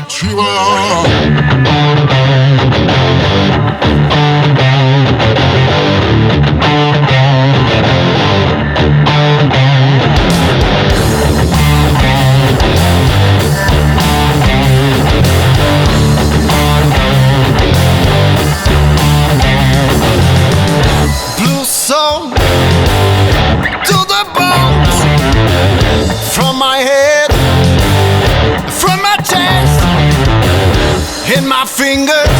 Nigeria. finger.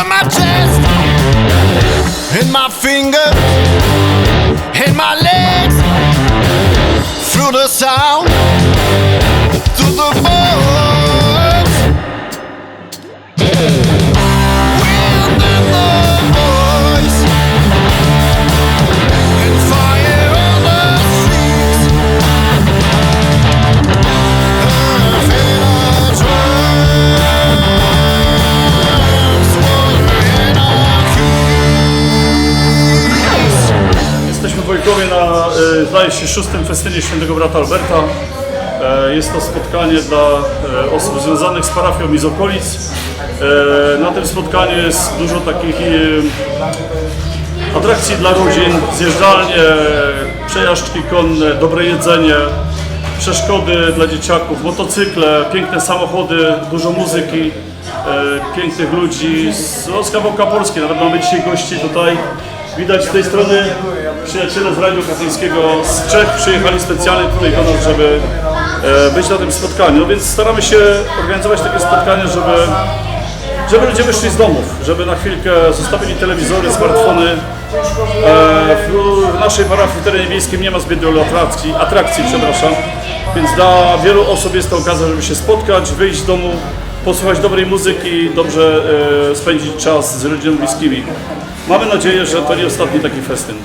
From my chest. In my fingers, in my legs, through the sound Wojkowie na, e, zdaje się, szóstym festynie Świętego Brata Alberta. E, Jest to spotkanie dla e, osób związanych z parafią i z okolic. Na tym spotkaniu jest dużo takich atrakcji dla rodzin, zjeżdżalnie, przejażdżki konne, dobre jedzenie, przeszkody dla dzieciaków, motocykle, piękne samochody, dużo muzyki, pięknych ludzi z no, kawałka Polski. Nawet mamy dzisiaj gości tutaj. Widać z tej strony przyjaciele z Radio Katyńskiego z Czech przyjechali specjalnie tutaj do nas, żeby e, być na tym spotkaniu. No więc staramy się organizować takie spotkanie, żeby żeby ludzie wyszli z domów, żeby na chwilkę zostawili telewizory, smartfony. E, w, w naszej parafii w terenie wiejskim nie ma zbyt wielu atrakcji, atrakcji przepraszam, więc dla wielu osób jest to okazja, żeby się spotkać, wyjść z domu, posłuchać dobrej muzyki, dobrze e, spędzić czas z rodziną bliskimi. Mamy nadzieję, że to nie ostatni taki festyn.